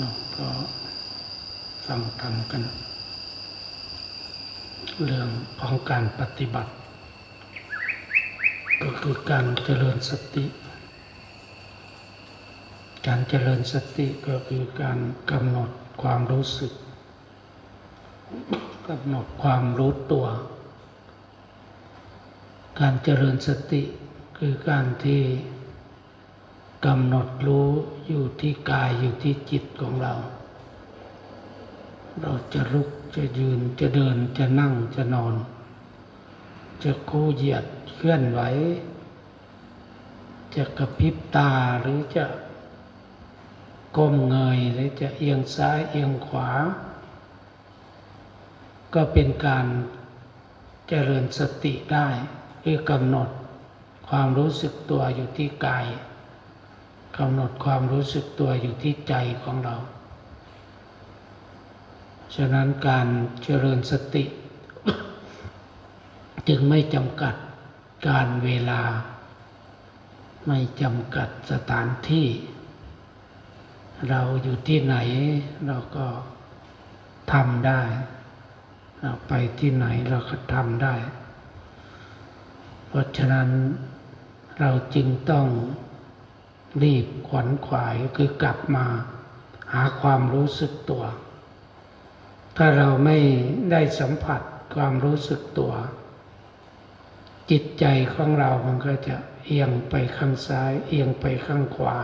เราก็ฟังทำกัน เรื่องของการปฏิบัติ ก็คือการเจริญสติ การเจริญสติก็คือการกำหนดความรู้สึกกำหนดความรู้ตัว การเจริญสติคือการที่ กำหนดรู้อยู่ที่กายอยู่ที่จิตของเรา เราจะลุกจะยืนจะเดินจะนั่งจะนอน จะคู่เหยียดเคลื่อนไหว จะกระพริบตาหรือจะก้มเงยหรือจะเอียงซ้ายเอียงขวา ก็เป็นการเจริญสติได้คือกำหนดความรู้สึกตัวอยู่ที่กาย กำหนดความรู้สึกตัวอยู่ที่ใจของเรา ฉะนั้นการเจริญสติ จึงไม่จำกัดการเวลา ไม่จำกัดสถานที่ เราอยู่ที่ไหนเราก็ทำได้ เราไปที่ไหนเราก็ทำได้ เพราะฉะนั้นเราจึงต้อง รีบขวนขวายคือกลับมา หาความรู้สึกตัว ถ้าเราไม่ได้สัมผัสความรู้สึกตัว จิตใจของเรามันก็จะเอียงไปข้างซ้าย เอียงไปข้างขวา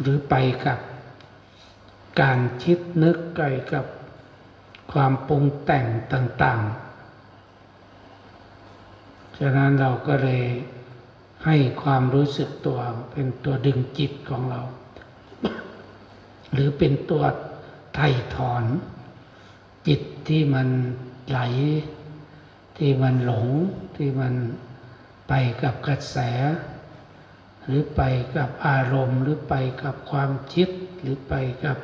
หรือไปกับการคิดนึกไปกับความปรุงแต่งต่างๆ ฉะนั้นเราก็เลย ให้ความรู้สึกตัวเป็นตัวดึงจิตของเรา หรือเป็นตัวไถ่ถอน จิตที่มันไหล ที่มันหลง ที่มันไปกับกระแส หรือไปกับอารมณ์ หรือไปกับความคิด หรือไปกับ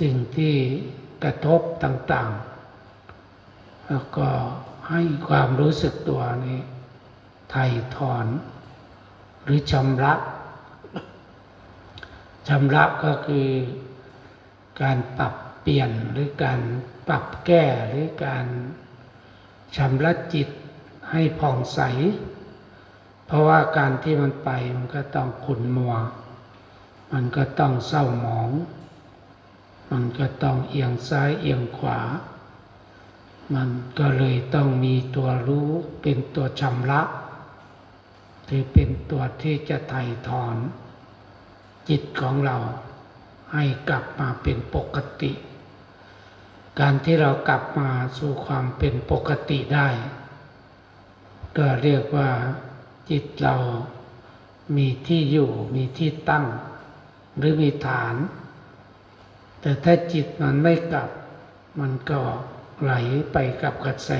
สิ่งที่กระทบต่าง ๆ แล้วก็ให้ความรู้สึกตัวนี้ ไถ่ถอน หรือชำระชำระก็คือการปรับเปลี่ยนหรือการปรับแก้หรือการชำระจิตให้ผ่องใส เพราะว่าการที่มันไปมันก็ต้องขุ่นมัว มันก็ต้องเศร้าหมอง มันก็ต้องเอียงซ้ายเอียงขวา มันก็เลยต้องมีตัวรู้เป็นตัวชำระ ที่เป็นตัวที่จะไถ่ถอน จิตของเราให้กลับมาเป็นปกติ การที่เรากลับมาสู่ความเป็นปกติได้ ก็เรียกว่าจิตเรามีที่อยู่มีที่ตั้ง หรือมีฐาน แต่ถ้าจิตมันไม่กลับ มันก็ไหลไปกับกระแส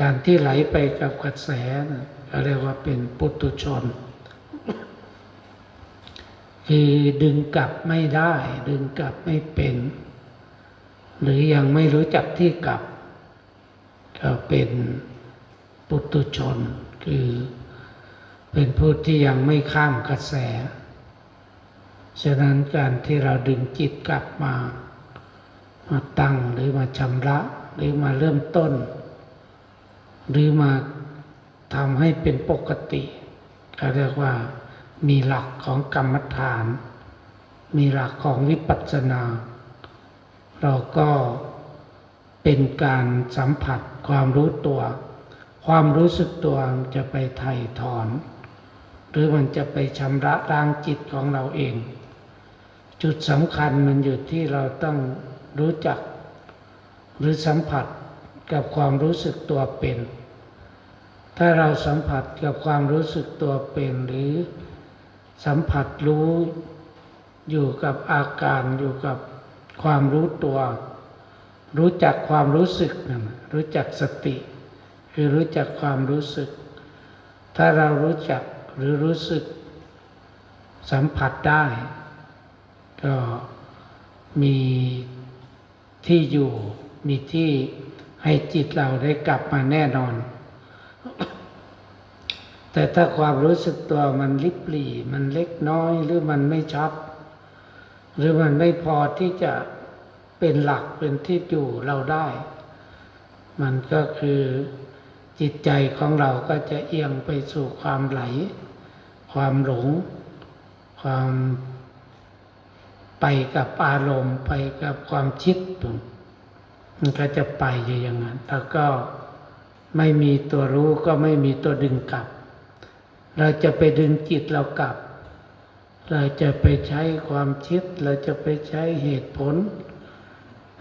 การที่ไหลไปกับกระแสนะ เรียกว่าเป็นปุตุชน คือดึงกลับไม่ได้ ดึงกลับไม่เป็น หรือยังไม่รู้จักที่กลับ ก็เป็นปุตุชน คือเป็นผู้ที่ยังไม่ข้ามกระแส ฉะนั้นการที่เราดึงจิตกลับมา มาตั้งหรือมาชำระ หรือมาเริ่มต้น หรือมา ทำให้เป็นปกติเขาเรียกว่ามีหลักของกรรมฐาน มีหลักของวิปัสสนา เราก็เป็นการสัมผัสความรู้ตัว ความรู้สึกตัวจะไปไถ่ถอน หรือมันจะไปชำระล้างจิตของเราเอง จุดสำคัญมันอยู่ที่เราต้องรู้จัก หรือสัมผัสกับความรู้สึกตัวเป็น ถ้าเราสัมผัสกับความรู้สึกตัวเป็นหรือสัมผัสรู้อยู่กับอาการอยู่กับความรู้ตัว รู้จักความรู้สึกนั่นรู้จักสติ คือรู้จักความรู้สึก ถ้าเรารู้จักหรือรู้สึก สัมผัสได้ ก็มีที่อยู่มีที่ให้จิตเราได้กลับมาแน่นอน แต่ถ้าความรู้สึกตัวมันลิบหลี่มันเล็กน้อยหรือมันไม่ชัด หรือมันไม่พอที่จะเป็นหลักเป็นที่อยู่เราได้ มันก็คือจิตใจของเราก็จะเอียงไปสู่ความไหล ความหลง ความไปกับอารมณ์ ไปกับความคิดมันก็จะไปอยู่อย่างนั้นแล้วก็ ไม่มีตัวรู้ก็ไม่มีตัวดึงกลับ เราจะไปดึงจิตเรากลับ เราจะไปใช้ความคิด เราจะไปใช้เหตุผล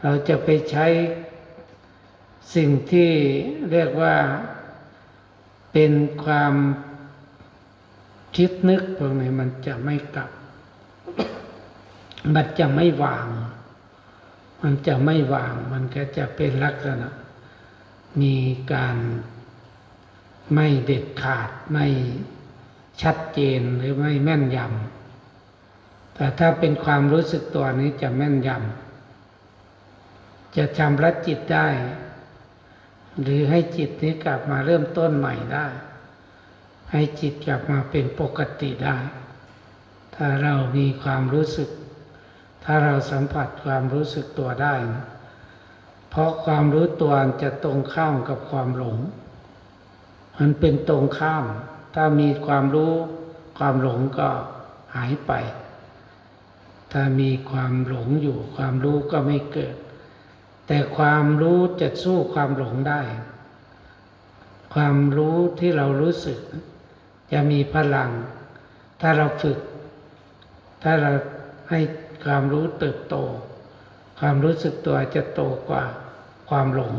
เราจะไปใช้สิ่งที่เรียกว่าเป็นความคิดนึกพวกนี้มันจะไม่กลับ มันจะไม่วาง มันจะไม่วาง มันก็จะเป็นลักษณะ มีการไม่เด็ดขาดไม่ชัดเจนหรือไม่แม่นยำแต่ถ้าเป็นความรู้สึกตัวนี้จะแม่นยำจะชำระจิตได้ หรือให้จิตนี้กลับมาเริ่มต้นใหม่ได้ ให้จิตกลับมาเป็นปกติได้ ถ้าเรามีความรู้สึก ถ้าเราสัมผัสความรู้สึกตัวได้นะ เพราะความรู้ตัวจะตรงข้ามกับความหลง มันเป็นตรงข้าม ถ้ามีความรู้ ความหลงก็หายไป ถ้ามีความหลงอยู่ ความรู้ก็ไม่เกิด แต่ความรู้จะสู้ความหลงได้ ความรู้ที่เรารู้สึก จะมีพลัง ถ้าเราฝึก ถ้าเราให้ความรู้เติบโต ความรู้สึกตัวจะโตกว่าความหลง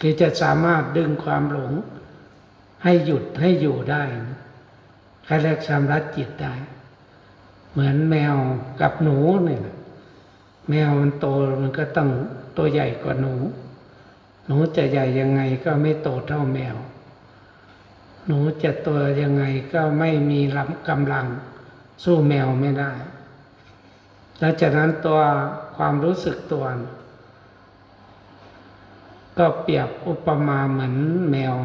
คือจะสามารถดึงความหลง ให้หยุดให้อยู่ได้แค่แรกชำระจิตได้ เหมือนแมวกับหนูเนี่ยแมวมันโตมันก็ต้องตัวใหญ่กว่าหนู หนูจะใหญ่ยังไงก็ไม่โตเท่าแมว หนูจะตัวยังไงก็ไม่มีลำกำลัง สู้แมวไม่ได้ แล้วจากนั้นตัวความรู้สึกตัว ก็เปรียบอุปมาเหมือนแมว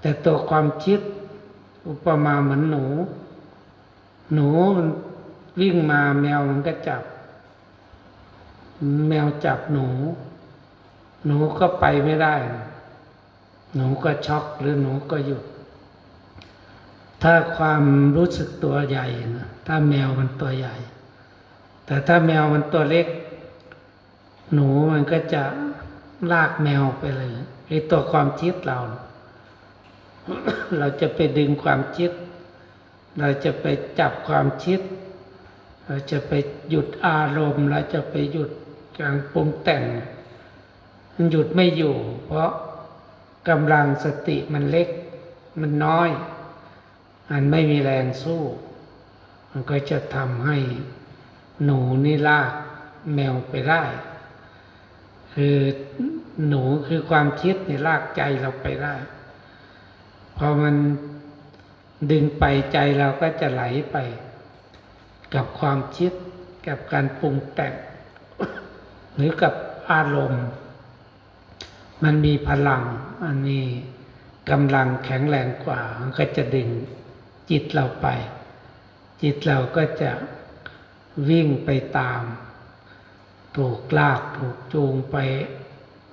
แต่ตัวความคิดอุปมาเหมือนหนู หนูมันวิ่งมาแมวมันก็จับ แมวจับหนู หนูก็ไปไม่ได้ หนูก็ช็อกหรือหนูก็หยุด ถ้าความรู้สึกตัวใหญ่นะถ้าแมวมันตัวใหญ่ แต่ถ้าแมวมันตัวเล็ก หนูมันก็จะลากแมวไปเลยไอตัวความคิดเรา เราจะไปดึงความคิดเราจะไปจับความคิด เราจะไปหยุดอารมณ์เราจะไปหยุดการปรุงแต่ง มันหยุดไม่อยู่ เพราะกำลังสติมันเล็ก มันน้อย มันไม่มีแรงสู้ มันก็จะทำให้ หนูนี่ลากแมวไปได้คือหนูคือความคิดนี่ลากใจเราไปได้พอมันดึงไปใจเราก็จะไหลไป กับความคิดกับการปรุงแต่ง หรือกับอารมณ์ มันมีพลังมันมีกำลังแข็งแรงกว่า มันก็จะดึงจิตเราไป จิตเราก็จะ วิ่งไปตาม ถูกลากถูกจูงไป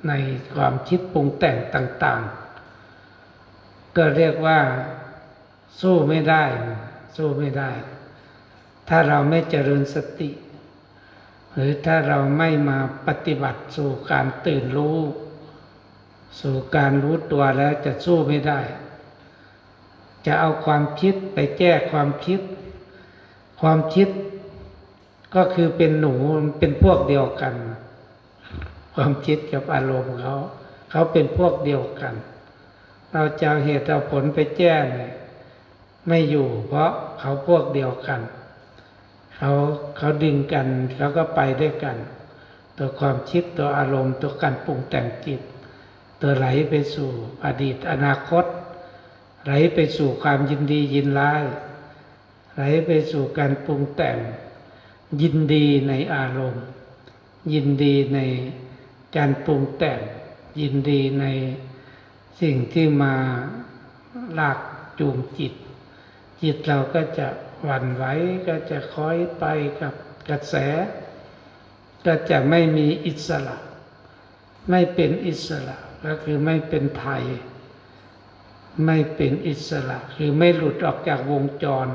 ในความคิดปรุงแต่งต่าง ๆ ก็เรียกว่าสู้ไม่ได้ สู้ไม่ได้ ถ้าเราไม่เจริญสติ หรือถ้าเราไม่มาปฏิบัติสู่การตื่นรู้ สู่การรู้ตัวแล้วจะสู้ไม่ได้ จะเอาความคิดไปแก้ความคิด ความคิด ก็คือเป็นหนูเป็นพวกเดียวกัน ความคิดกับอารมณ์เขาเขาเป็นพวกเดียวกัน เราจะเอาเหตุเอาผลไปแก้เนี่ยไม่อยู่ เพราะเขาพวกเดียวกันเขาเขาดึงกันเขาก็ไปด้วยกัน ตัวความคิดตัวอารมณ์ ตัวการปรุงแต่งจิต ตัวไหลไปสู่อดีตอนาคต ไหลไปสู่ความยินดียินร้าย ไหลไปสู่การปรุงแต่ง ยินดีในอารมณ์ ยินดีในการปรุงแต่งยินดีในสิ่งที่มาลากจูงจิต จิตเราก็จะหวั่นไหวก็จะคอยไปกับกระแส ก็จะไม่มีอิสระ ไม่เป็นอิสระก็คือไม่เป็นไทย ไม่เป็นอิสระ คือไม่หลุดออกจากวงจร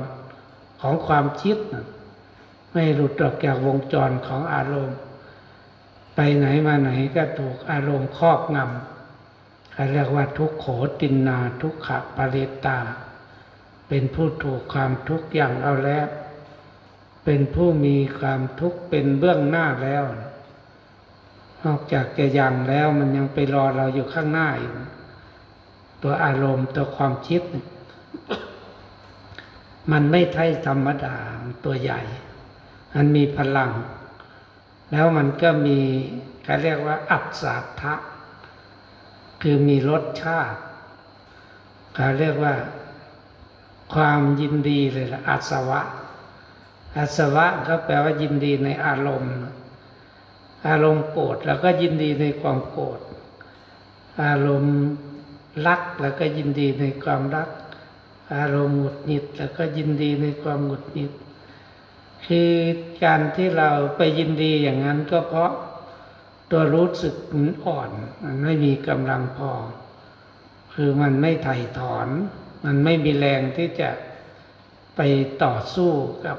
ของความคิดนะ ไม่หลุดออกจากวงจรของอารมณ์ ไปไหนมาไหนก็ถูกอารมณ์ครอบงำเขาเรียกว่าทุกโขตินนาทุกขะปริตา เป็นผู้ถูกความทุกข์อย่างเอาแล้ว เป็นผู้มีความทุกข์เป็นเบื้องหน้าแล้ว นอกจากจะยังแล้วมันยังไปรอเราอยู่ข้างหน้าอีกตัวอารมณ์ตัวความคิดเนี่ยมันไม่ใช่ธรรมดาตัวใหญ่ มันมีพลัง แล้วมันก็มีเขาเรียกว่า อัศทะคือมีรสชาติเขาเรียกว่าความยินดีเลยละอาสวะอาสวะก็แปลว่ายินดีในอารมณ์ อารมณ์โกรธแล้วก็ยินดีในความโกรธอารมณ์รักแล้วก็ยินดีในความรัก อารมณ์หงุดหงิดแล้วก็ยินดีในความหงุดหงิด คือการที่เราไปยินดีอย่างนั้นก็เพราะตัวรู้สึกมันอ่อน มันไม่มีกำลังพอ คือมันไม่ไถ่ถอน มันไม่มีแรงที่จะไปต่อสู้กับ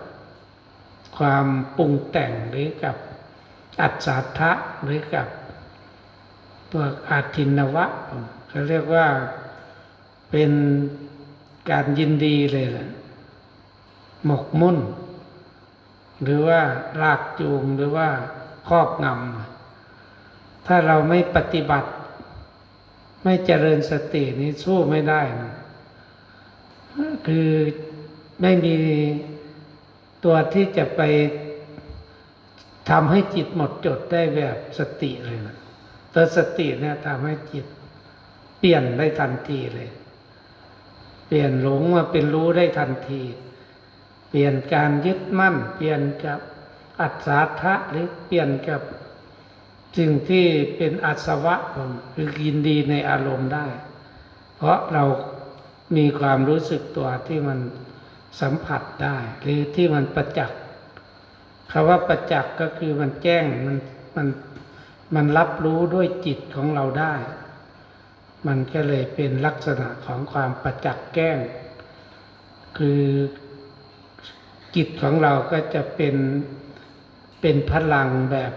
ความปรุงแต่งหรือกับอัศทะหรือกับตัวอาทินวะเขาเรียกว่าเป็นการยินดีเลยแหละหมกมุ่น หรือว่าลากจูงหรือว่าครอบงำถ้าเราไม่ปฏิบัติ ไม่เจริญสตินี้สู้ไม่ได้นะคือไม่มีตัวที่จะไปทำให้จิตหมดจดได้แบบสติเลยนะตัวสติเนี่ยทำให้จิตเปลี่ยนได้ทันทีเลย เปลี่ยนหลงมาเป็นรู้ได้ทันที เปลี่ยนการยึดมั่น เปลี่ยนกับอัศทะหรือเปลี่ยนกับสิ่งที่เป็นอัศวะคือยินดีในอารมณ์ได้ เพราะเรามีความรู้สึกตัวที่มันสัมผัสได้ หรือที่มันประจักษ์คำว่าประจักษ์ก็คือมันแจ้งมันมันมันรับรู้ด้วยจิตของเราได้ มันก็เลยเป็นลักษณะของความประจักษ์แก้ง คือ จิตของเราก็จะเป็นเป็นพลังแบบ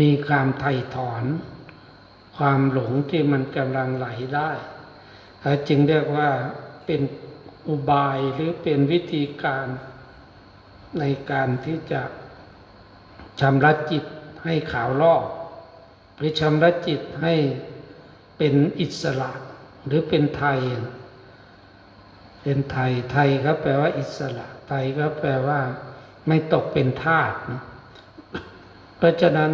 มีความไถ่ถอน ความหลงที่มันกำลังไหลได้จึงเรียกว่าเป็นอุบายหรือเป็นวิธีการในการที่จะชำระจิตให้ขาวลอกหรือชำระจิตให้เป็นอิสระหรือเป็นไทย เป็นไทยไทยก็แปลว่าอิสระ ไทยก็แปลว่าไม่ตกเป็นทาสนะเพราะฉะนั้น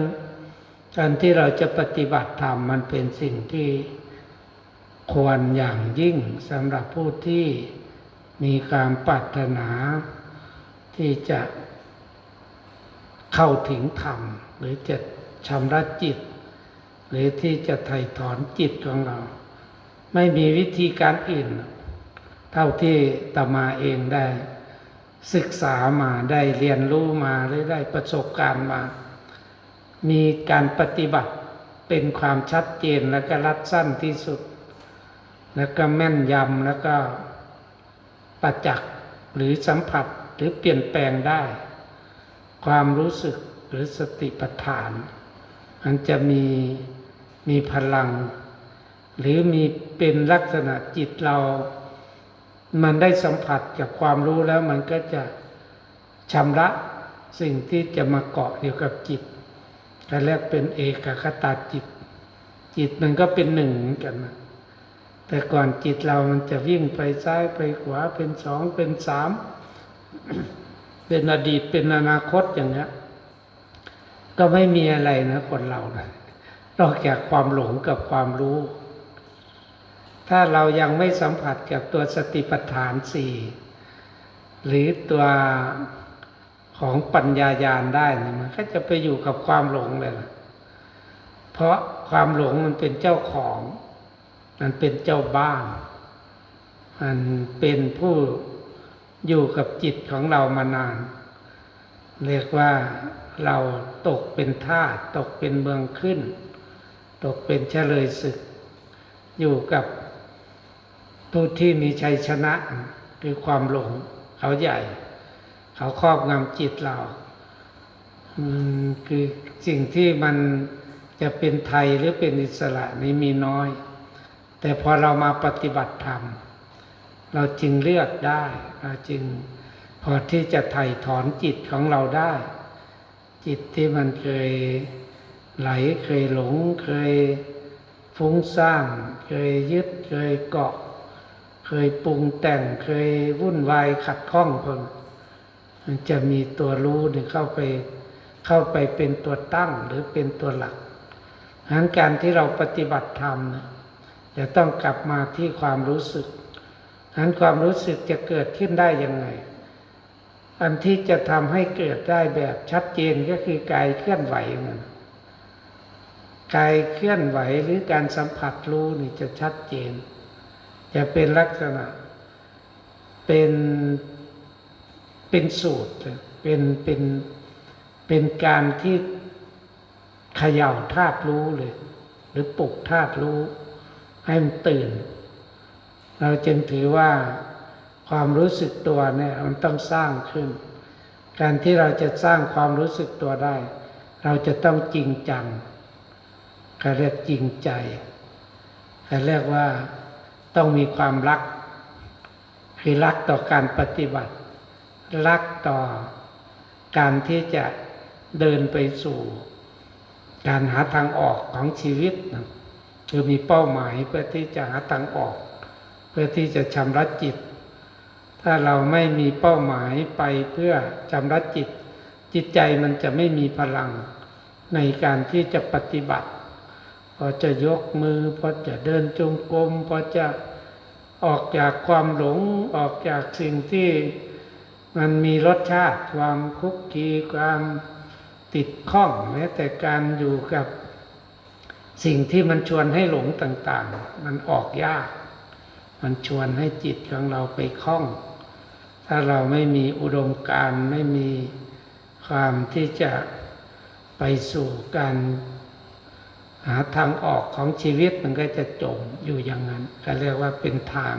การที่เราจะปฏิบัติธรรมมันเป็นสิ่งที่ควรอย่างยิ่งสำหรับผู้ที่มีความปรารถนา ที่จะเข้าถึงธรรม หรือจะชำระจิต หรือที่จะไถ่ถอนจิตของเรา ไม่มีวิธีการอื่น เท่าที่ตมาเองได้ ศึกษามาได้เรียนรู้มาหรือได้ประสบการณ์มา มีการปฏิบัติเป็นความชัดเจนและก็รัดสั้นที่สุด แล้วก็แม่นยำแล้วก็ประจักษ์หรือสัมผัสหรือเปลี่ยนแปลงได้ ความรู้สึกหรือสติปัฏฐาน มันจะมีมีพลัง หรือมีเป็นลักษณะจิตเรา มันได้สัมผัสกับความรู้แล้วมันก็จะชำระสิ่งที่จะมาเกาะอยู่กับจิตก็เรียกเป็นเอกคตาจิต จิตมันก็เป็นหนึ่งเหมือนกันนะแต่ก่อนจิตเรามันจะวิ่งไปซ้ายไปขวาเป็นสองเป็นสามเป็นอดีตเป็นอนาคตอย่างเงี้ยก็ไม่มีอะไรนะคนเรานะนอกจากความหลงกับความรู้ ถ้าเรายังไม่สัมผัสกับตัวสติปัฏฐานสี่หรือตัวของปัญญายาณได้เนี่ยมันก็จะไปอยู่กับความหลงเลยนะเพราะความหลงมันเป็นเจ้าของ มันเป็นเจ้าบ้าน มันเป็นผู้อยู่กับจิตของเรามานาน เรียกว่าเราตกเป็นทาสตกเป็นเมืองขึ้น ตกเป็นเฉลยศึก อยู่กับ ผู้ที่มีชัยชนะคือความหลงเขาใหญ่ เขาครอบงำจิตเราคือสิ่งที่มันจะเป็นไทยหรือเป็นอิสระนี่มีน้อย แต่พอเรามาปฏิบัติธรรม เราจึงเลือกได้ เราจึงพอที่จะไถ่ถอนจิตของเราได้ จิตที่มันเคยไหลเคยหลงเคยฟุ้งซ่านเคยยึดเคยเกาะ เคยปรุงแต่งเคยวุ่นวายขัดข้องคนมันจะมีตัวรู้หนึ่งเข้าไปเข้าไปเป็นตัวตั้งหรือเป็นตัวหลักฉะนั้นการที่เราปฏิบัติธรรมเนี่ยจะต้องกลับมาที่ความรู้สึกฉะนั้นความรู้สึกจะเกิดขึ้นได้ยังไง อันที่จะทำให้เกิดได้แบบชัดเจนก็คือกายเคลื่อนไหวนั่นกายเคลื่อนไหวหรือการสัมผัสรู้นี่จะชัดเจน จะเป็นลักษณะ เป็นเป็นสูตรเป็นเป็นเป็นการที่เขย่าธาตุรู้เลย หรือปลุกธาตุรู้ ให้มันตื่น เราจึงถือว่าความรู้สึกตัวเนี่ยมันต้องสร้างขึ้น การที่เราจะสร้างความรู้สึกตัวได้ เราจะต้องจริงจังเขาเรียกจริงใจเขาเรียกว่า ต้องมีความรัก คือรักต่อการปฏิบัติ รักต่อการที่จะเดินไปสู่ การหาทางออกของชีวิตนะคือมีเป้าหมายเพื่อที่จะหาทางออก เพื่อที่จะชำระจิต ถ้าเราไม่มีเป้าหมายไปเพื่อชำระจิต จิตใจมันจะไม่มีพลังในการที่จะปฏิบัติ พอจะยกมือ พอจะเดินจงกรมพอจะ ออกจากความหลงออกจากสิ่งที่มันมีรสชาติความคุกคีความติดข้องแม้แต่การอยู่กับสิ่งที่มันชวนให้หลงต่างๆ มันออกยาก มันชวนให้จิตของเราไปคล้อง ถ้าเราไม่มีอุดมการไม่มีความที่จะไปสู่การ หาทางออกของชีวิตมันก็จะจมอยู่อย่างนั้นก็เรียกว่าเป็นทาง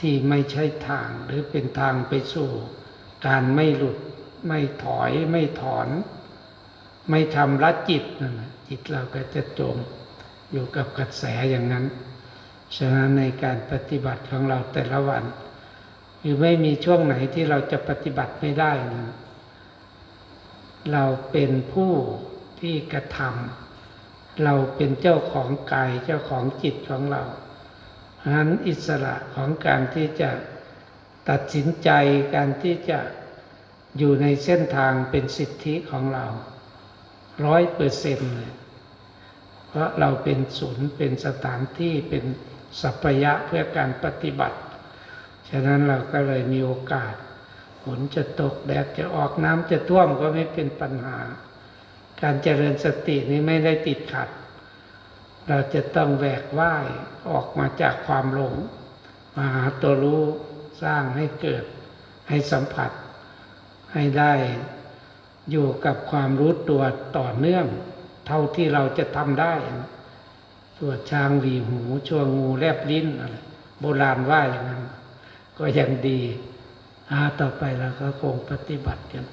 ที่ไม่ใช่ทางหรือเป็นทางไปสู่ การไม่หลุดไม่ถอยไม่ถอน ไม่ทำละจิตนั่นนะจิตเราก็จะจมอยู่กับกระแสอย่างนั้นฉะนั้นในการปฏิบัติของเราแต่ละวันคือไม่มีช่วงไหนที่เราจะปฏิบัติไม่ได้นะเราเป็นผู้ที่กระทำ เราเป็นเจ้าของกายเจ้าของจิตของเราฉะนั้นอิสระของการที่จะตัดสินใจการที่จะอยู่ในเส้นทางเป็นสิทธิของเราร้อยเปอร์เซ็นต์เลยเพราะเราเป็นศูนย์เป็นสถานที่เป็นสัพยะเพื่อการปฏิบัติ ฉะนั้นเราก็เลยมีโอกาสฝนจะตกแดดจะออกน้ำจะท่วมก็ไม่เป็นปัญหา การเจริญสตินี้ไม่ได้ติดขัด เราจะต้องแหวกว่ายออกมาจากความหลง มาหาตัวรู้สร้างให้เกิด ให้สัมผัส ให้ได้อยู่กับความรู้ตัวต่อเนื่อง เท่าที่เราจะทำได้ ตัวช้างวีหูช่วงงูแลบลิ้นอะไรโบราณว่าอย่างนั้น ก็ยังดีอาต่อไปเราก็คงปฏิบัติกัน